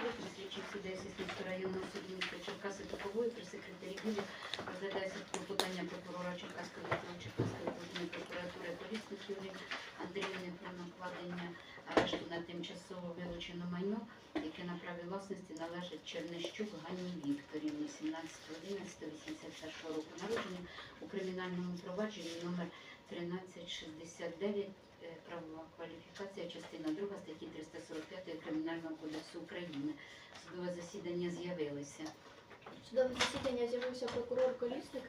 Крупи, слідчий суддя районного суду міста Черкаси Такової при секретарі Гілі розглядається клопотання прокурора Черкаської відділу Черкаської окружної прокуратури Полісник Юрії Андріївни про накладення арешту на тимчасово вилучене майно, яке на праві власності належить Чернищук Ганні Вікторівні 17.11.81 року народження у кримінальному провадженні номер 1369 е, правова кваліфікація, частина 2 статті 345 Кримінального кодексу України. Судове засідання з'явилося. Судове засідання з'явився прокурор Колісник,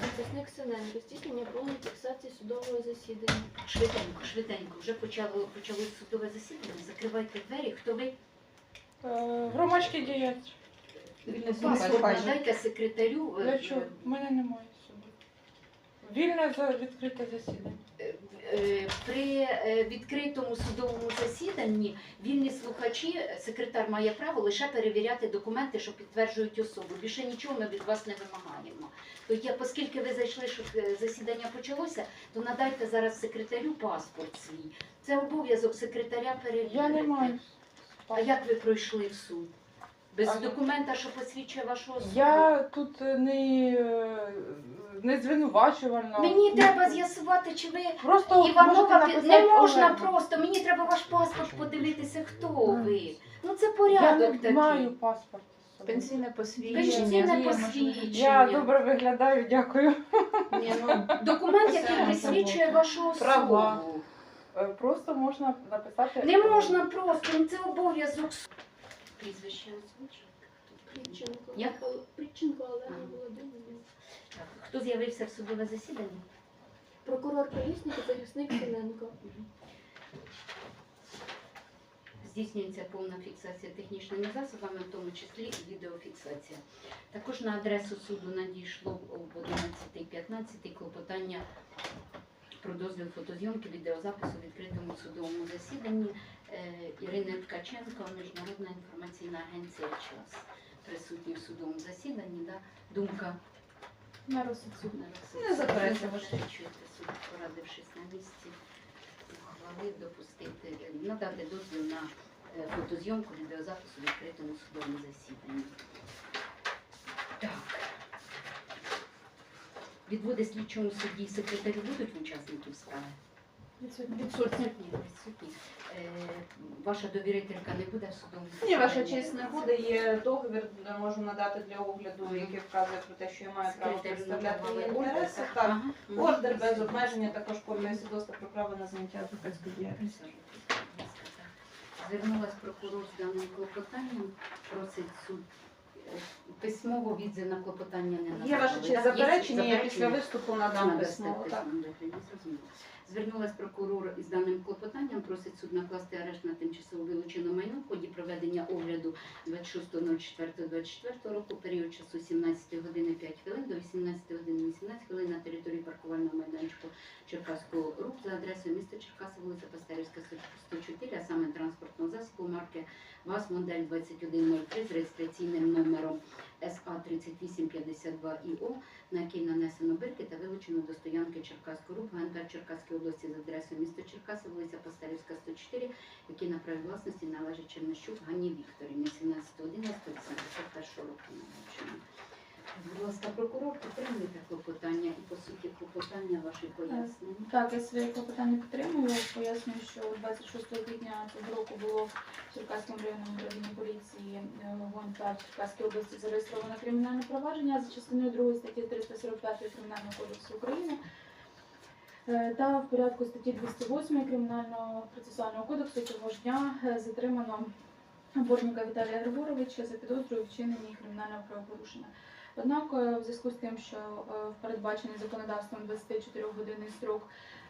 захисник Синенко, здійснення повної фіксації судового засідання. Швиденько, швиденько, вже почало, почалось судове засідання. Закривайте двері. Хто ви? Е, Громадський діяч. Паспорт надайте секретарю. е, Для чого? У мене немає. Вільне за відкрите засідання. е, е, При е, відкритому судовому засіданні вільні слухачі, секретар має право лише перевіряти документи, що підтверджують особу. Більше нічого ми від вас не вимагаємо. То я, оскільки ви зайшли, щоб е, засідання почалося, то надайте зараз секретарю паспорт свій. Це обов'язок секретаря перевірити. Я не маю. А як ви пройшли в суд? Без А- документа, що посвідчує вашу особу? Я тут не, е, не звинувачувальна. Мені треба з'ясувати, чи ви Просто можете Іванова пі- написати не можна Олегу. просто. Мені треба ваш паспорт подивитися, хто ви. Ну це Я порядок не такий. маю паспорта. з собою. Пенсійне посвідчення. Пенсійне Є, посвідчення. Я добре виглядаю, дякую. Ні, ну, Документ, який Все. посвідчує вашу особу. Права. Е, Просто можна написати. Не можна просто, ну, це обов'язок. Прізвище озвучити. Притченко. Як? Ол- Притченко Олена Ага. Володимирівна. Так, Хто з'явився в судове засідання? Прокурор Колісник, захисник Синенко. Здійснюється повна фіксація технічними засобами, в тому числі і відеофіксація. Також на адресу суду надійшло об 11.15 клопотання про дозвіл фотозйомки відеозапису в відкритому судовому засіданні Е, Ірини Ткаченко, Міжнародна інформаційна агенція час. Присутні в судовому засіданні. Да? Думка На розсуд суду. Не заперечую. чути суд, порадившись на місці, ухвалив допустити, надати дозвіл на е, фотозйомку відеозапису в відкритому судовому засіданні. Так. Відводи слідчому судді і секретарю будуть учасників справи? Відсутні. Відсутні. Відсутні. Е, ваша довірителька не буде в судовому Ні, ваша честь не буде. Є договір, можу надати для огляду, який вказує про те, що я маю право представляти інтереси. так? Ордер без обмеження, також копія свідоцтва про право на заняття адвокатської діяльності. Звернулась прокурор з даним клопотанням, просить суд е, письмово відзив на клопотання не надавали. Є ваша честь так? заперечення, я після виступу надам письмово. Так. Звернулась прокурор із даним клопотанням, просить суд накласти арешт на тимчасово вилучене майно в ході проведення огляду 26.04.24 року, період часу 17 години 5 хвилин до 18 години 18 хвилин на території паркувального майданчику Черкаського РУП за адресою міста Черкаси, вулиця Пастерівська, 104, а саме транспортного засобу марки ВАЗ модель 2103 з реєстраційним номером СА 3852 ІО на який нанесено бирки та вилучено до стоянки Черкаського РУП ГНП Черкаської області за адресою міста Черкаси, вулиця Пастарівська, 104, який на праві власності належить Чернищук Ганні Вікторівні, 17.11.81 року народження. Будь ласка, прокурор, підтримуєте клопотання і по суті клопотання ваші пояснення. Так, я своє клопотання підтримую. Пояснюю, що 26 квітня цього року було в Черкаському районному управлінні поліції е, в Черкаській області зареєстровано кримінальне провадження за частиною 2 статті 345 Кримінального кодексу України. Е, Та в порядку статті 208 Кримінального процесуального кодексу цього ж дня е, затримано Борніка Віталія Григоровича за підозрою вчиненні кримінального правопорушення. Однак, е, в зв'язку з тим, що в передбачений законодавством 24-годинний строк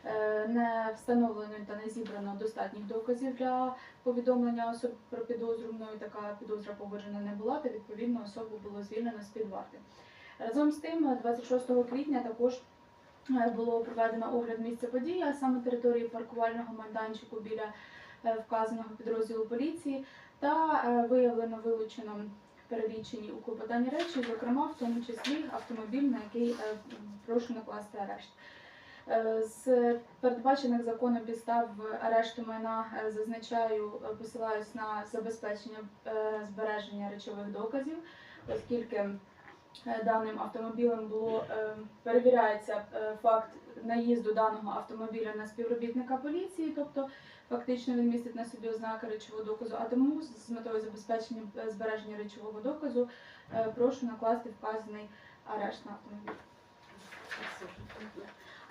е, не встановлено та не зібрано достатніх доказів для повідомлення особи про підозру, мною така підозра погоджена не була, та відповідно особу було звільнено з під варти. Разом з тим, е, 26 квітня також було проведено огляд місця події, а саме території паркувального майданчику біля е, вказаного підрозділу поліції, та е, виявлено вилучено перелічені у клопотанні речі, зокрема в тому числі автомобіль, на який е, прошу накласти арешт. З передбачених законом підстав арешту майна зазначаю, посилаюсь на забезпечення збереження речових доказів, оскільки даним автомобілем було е, перевіряється е, факт наїзду даного автомобіля на співробітника поліції, тобто фактично він містить на собі ознаки речового доказу. А тому з метою забезпечення е, збереження речового доказу е, прошу накласти вказаний арешт на автомобіль.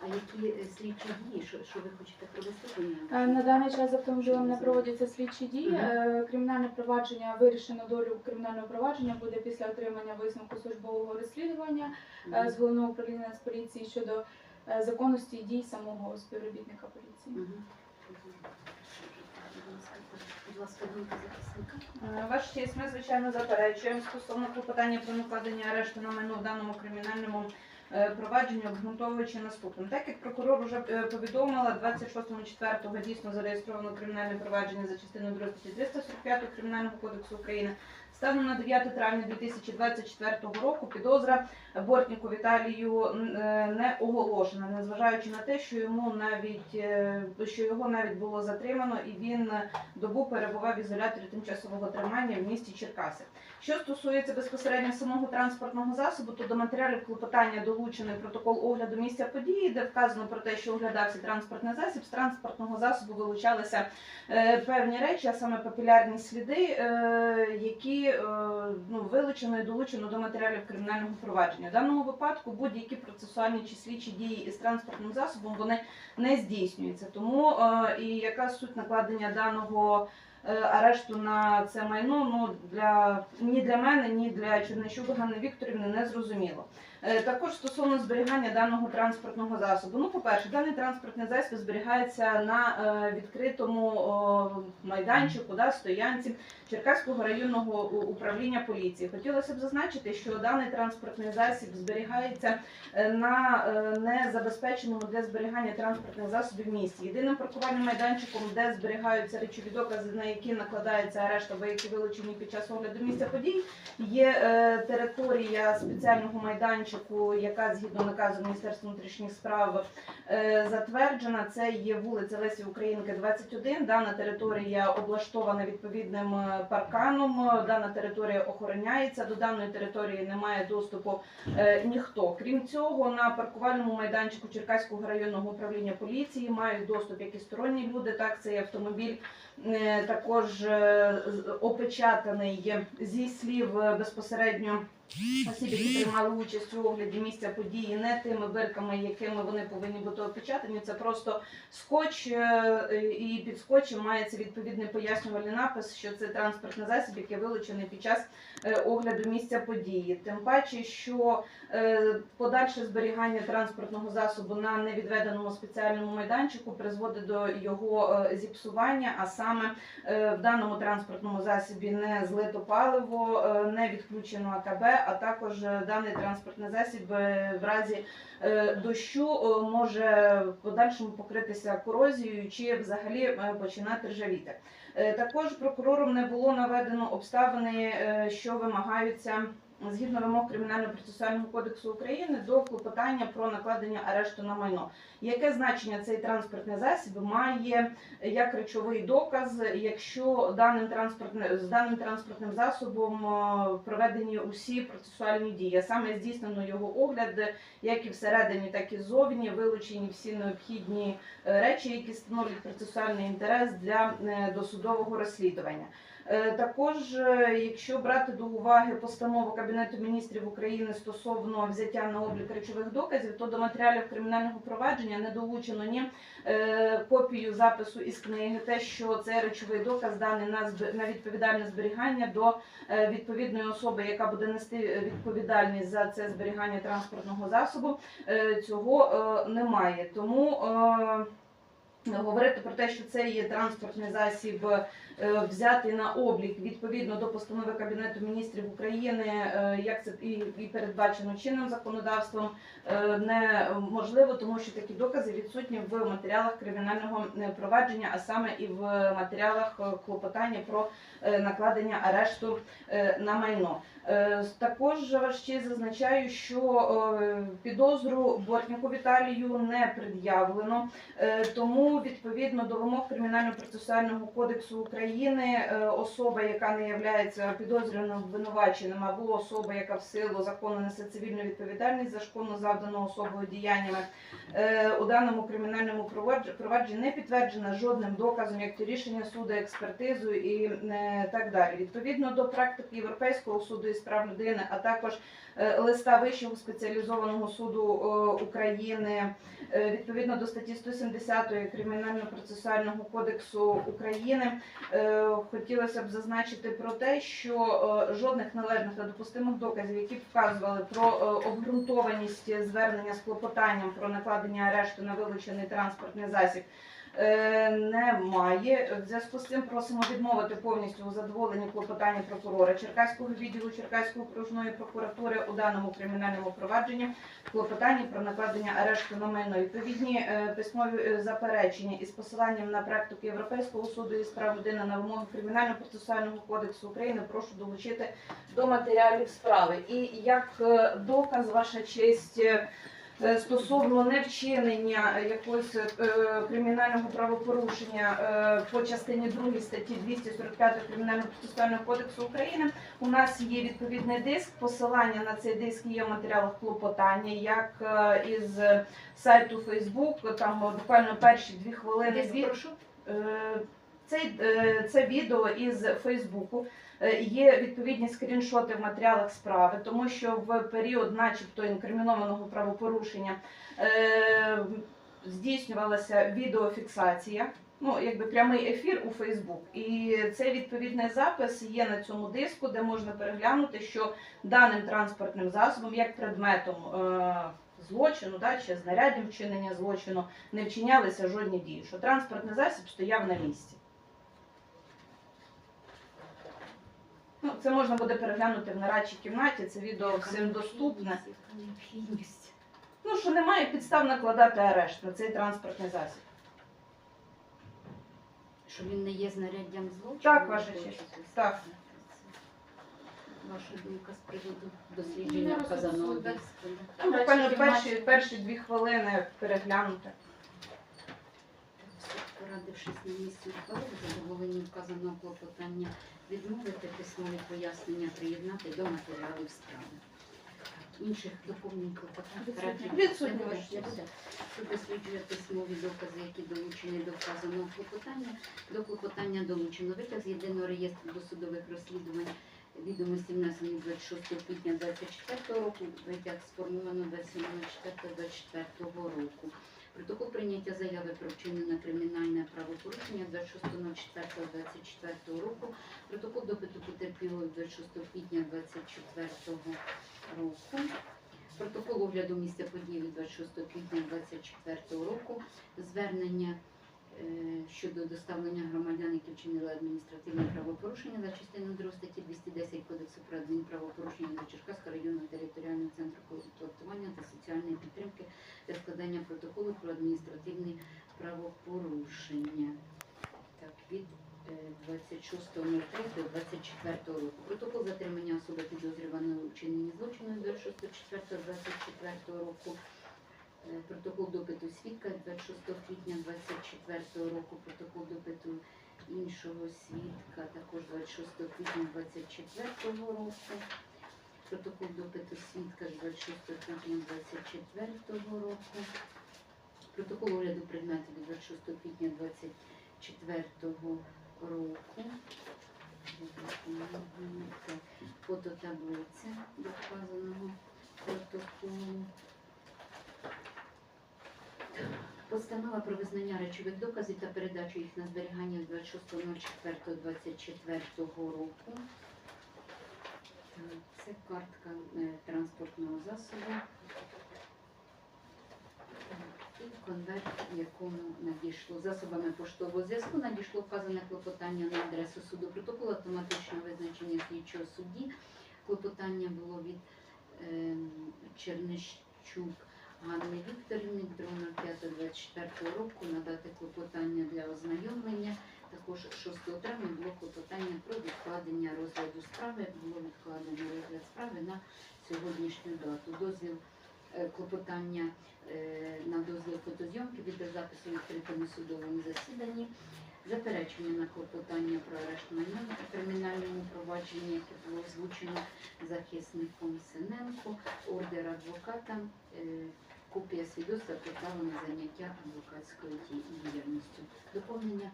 А які е, слідчі дії, що, що ви хочете провести? Е, На даний час автомобілем не проводяться слідчі дії. Е, Кримінальне провадження вирішено долю кримінального провадження буде після отримання висновку службового розслідування з головного управління з поліції щодо законності дій самого співробітника поліції. Будь ласка, думка захисника. Е, честь, ми звичайно заперечуємо стосовно клопотання про накладення арешту на майно в даному кримінальному е, провадженні, обґрунтовуючи наступним. Так як прокурор вже е, повідомила, 26.04 дійсно зареєстровано кримінальне провадження за частиною 2 статті 345 Кримінального кодексу України. Станом на 9 травня 2024 року підозра Бортніку Віталію е, не оголошена, незважаючи на те, що йому навіть е, що його навіть було затримано, і він добу перебував в ізоляторі тимчасового тримання в місті Черкаси. Що стосується безпосередньо самого транспортного засобу, то до матеріалів клопотання долучений протокол огляду місця події, де вказано про те, що оглядався транспортний засіб. З транспортного засобу вилучалися е, певні речі, а саме папілярні сліди, які ну, вилучено і долучено до матеріалів кримінального провадження. В даному випадку будь-які процесуальні чи слідчі дії із транспортним засобом вони не здійснюються. Тому е, і яка суть накладення даного арешту на це майно ну для ні для мене, ні для Чернищук Ганни Вікторівни не зрозуміло. Е, Також стосовно зберігання даного транспортного засобу. Ну, по-перше, даний транспортний засіб зберігається на е, відкритому майданчику, да, стоянці Черкаського районного управління поліції. Хотілося б зазначити, що даний транспортний засіб зберігається е, на е, незабезпеченому для зберігання транспортних засобів місці. Єдиним паркувальним майданчиком, де зберігаються речові докази, на які накладається арешт або які вилучені під час огляду місця подій, є е, територія спеціального майданчику, яка згідно наказу Міністерства внутрішніх справ е, затверджена. Це є вулиця Лесі Українки, 21. Дана територія облаштована відповідним е, парканом. Дана територія охороняється. До даної території немає доступу ніхто. Крім цього, на паркувальному майданчику Черкаського районного управління поліції мають доступ як і сторонні люди, так цей автомобіль е, також е, опечатаний зі слів е, безпосередньо. Осіб, які приймали участь у огляді місця події, не тими бирками, якими вони повинні бути опечатані. Це просто скотч, е, і під скотчем мається відповідний пояснювальний напис, що це транспортний засіб, який вилучений під час е, огляду місця події. Тим паче, що е, подальше зберігання транспортного засобу на невідведеному спеціальному майданчику призводить до його зіпсування, а саме в даному транспортному засобі не злито паливо, не відключено АКБ, а також е, даний транспортний засіб е, в разі е, дощу може в подальшому покритися корозією чи взагалі починати ржавіти. Також прокурором не було наведено обставини, що вимагаються згідно вимог Кримінально-процесуального кодексу України до клопотання про накладення арешту на майно. Яке значення цей транспортний засіб має як речовий доказ, якщо даним транспортним з даним транспортним засобом е, проведені усі процесуальні дії, саме здійснено його огляд, як і всередині, так і ззовні, вилучені всі необхідні е, речі, які становлять процесуальний інтерес для е, досудового розслідування. Е, Також, е, якщо брати до уваги постанову Кабінету міністрів України стосовно взяття на облік речових доказів, то до матеріалів кримінального провадження не долучено ні е, копію запису із книги, те, що це речовий доказ даний на відповідальне зберігання до відповідної особи, яка буде нести відповідальність за це зберігання транспортного засобу, цього немає. Тому Говорити про те, що це є транспортний засіб взяти на облік відповідно до постанови Кабінету міністрів України, е, як це і, передбачено чинним законодавством, е, неможливо, тому що такі докази відсутні в матеріалах кримінального е, провадження, а саме і в матеріалах е, клопотання про е, накладення арешту е, на майно. Е, Також честь зазначаю, що е, підозру Бортніку Віталію не пред'явлено, Е, тому відповідно до вимог Кримінально-процесуального кодексу України е, особа, яка не є підозрюваним обвинуваченим, або особа, яка в силу закону несе цивільну відповідальність за шкоду завдану особою діяннями е, у даному кримінальному провадж- провадженні не підтверджена жодним доказом, як то рішення суду, експертизу і е, так далі. Відповідно до практики Європейського суду із прав людини, а також листа Вищого спеціалізованого суду е, України, е, відповідно до статті 170 Кримінально-процесуального кодексу України, е, хотілося б зазначити про те, що е, жодних належних та допустимих доказів, які вказували про е, обґрунтованість звернення з клопотанням про накладення арешту на вилучений транспортний засіб. Е, Немає. В зв'язку з цим просимо відмовити повністю у задоволенні клопотання прокурора Черкаського відділу Черкаської окружної прокуратури у даному кримінальному провадженні клопотанні про накладення арешту на майно. Відповідні е, письмові е, заперечення із посиланням на практику Європейського суду із прав людини на вимоги Кримінально-процесуального кодексу України прошу долучити до матеріалів справи. І як доказ, ваша честь. Е, Стосовно невчинення якогось е, кримінального правопорушення е, по частині 2 статті 245 Кримінального процесуального кодексу України, у нас є відповідний диск. Посилання на цей диск є в матеріалах клопотання, як із сайту Facebook, там буквально перші дві хвилини. Від- прошу. Цей, е, це відео із Фейсбуку. Е, Є відповідні скріншоти в матеріалах справи, тому що в період, начебто, інкримінованого правопорушення е, здійснювалася відеофіксація. Ну, якби прямий ефір у Фейсбук. І цей відповідний запис є на цьому диску, де можна переглянути, що даним транспортним засобом, як предметом е, злочину, да, чи знаряддям вчинення злочину, не вчинялися жодні дії, що транспортний засіб стояв на місці. Ну, це можна буде переглянути в нарадчій кімнаті, це відео всім доступне. Ну, що немає підстав накладати арешт на цей транспортний засіб. Що він не є знаряддям злочину? Так, ваша честь. Так. Ваша думка з приводу дослідження да? Ну, буквально перші, перші дві хвилини переглянути. Порадившись на місці ухвали, в задоволенні вказаного клопотання відмовити письмові пояснення приєднати до матеріалів справи. Інших доповнень клопотань Відсутні. Суд досліджує письмові докази, які долучені до вказаного клопотання. До клопотання долучено витяг з єдиного реєстру досудових розслідувань відомості внесені 26 квітня 24 року, витяг сформовано 27.04.24 року. Протокол прийняття заяви про вчинене кримінальне правопорушення 26.04.24 року. Протокол допиту потерпілого 26 квітня 24 року. Протокол огляду місця події 26 квітня 24 року. Звернення щодо доставлення громадян, які вчинили адміністративне правопорушення за частиною 2 статті 210 Кодексу про адмінправопорушення до Черкаського районного територіального центру комплектування та соціальної підтримки для складання протоколу про адміністративне правопорушення. Так, від е, 26.03.24 року. Протокол затримання особи підозрюваної у злочину 26.04.24 року. Е, Протокол допиту свідка 26 квітня 24 року. Протокол допиту іншого свідка також 26 квітня 24 року. Протокол допиту свідка 26 квітня 24 року. Протокол огляду предметів 26 квітня 24 року. Фототаблиця до вказаного протоколу. Постанова про визнання речових доказів та передачу їх на зберігання з 26.04.24 року. Це картка е, транспортного засобу. І конверт якому надійшло засобами поштового зв'язку, надійшло вказане клопотання на адресу суду. Протокол автоматичного визначення слідчого судді. Клопотання було від ем, Чернищук Ганни Вікторівни 2.05.24 року надати клопотання для ознайомлення. Також 6 травня було клопотання про відкладення розгляду справи. Було відкладено розгляд справи на сьогоднішню дату. Дозвіл е, клопотання е, на дозвіл фотозйомки відеозапису відкритому судовому засіданні. Заперечення на клопотання про арешт майна у кримінальному провадженні, яке було озвучено захисником Синенко, ордер адвоката, е, копія свідоцтва про право на заняття адвокатською діяльністю. Доповнення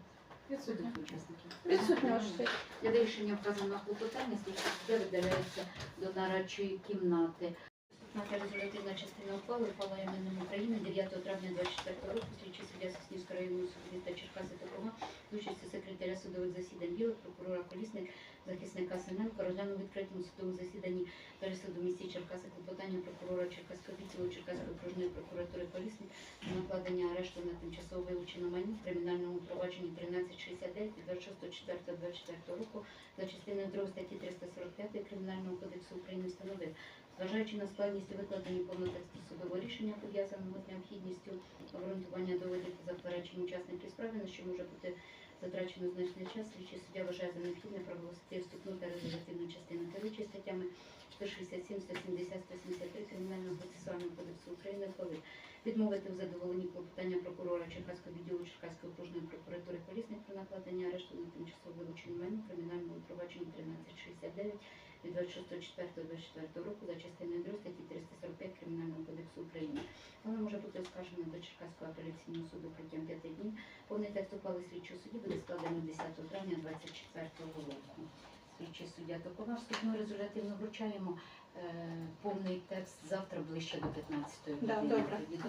Відсутня. учасників. Відсутня ваша. Для вирішення вказаного клопотання слідчий суддя видаляється до нарадчої кімнати. Та резолютивна частина ухвали ухвала іменем України. 9 травня 24 року слідчий суддя Соснівського районного суду міста Черкаси та Кома з секретаря судових засідань Білих, прокурора Колісник, захисника Синенко розглянув відкритому судовому засіданні пересуду в місті Черкаси клопотання прокурора Черкаського відділу Черкаської окружної прокуратури Колісник на накладення арешту на тимчасово вилучену майно в кримінальному провадженні 1369 від 26.04.24 року за частиною 2 статті 345 Кримінального кодексу України встановив, зважаючи на складність викладені повного судового рішення, пов'язаного з необхідністю обґрунтування доводів та заперечень учасників справи, на що може бути затрачено значний час, слідчий суддя вважає за необхідне проголосити вступну та резолюційну частину керуючи статтями 167, 170, 173 Кримінального процесуального кодексу України, коли відмовити в задоволенні клопотання прокурора Черкаського відділу Черкаської окружної прокуратури Колісник про накладення арешту на тимчасово вилучену майно в кримінальному провадженні 1369 від 26.04.24 року за частиною 2 статті 345 Кримінального кодексу України. Вона може бути оскаржена до Черкаського апеляційного суду протягом 5 днів. Повний текст ухвали слідчого судді буде складено 10 травня 24 року. Слідчий суддя Токова вступну резолютивно вручаємо е, повний текст завтра ближче до 15 години.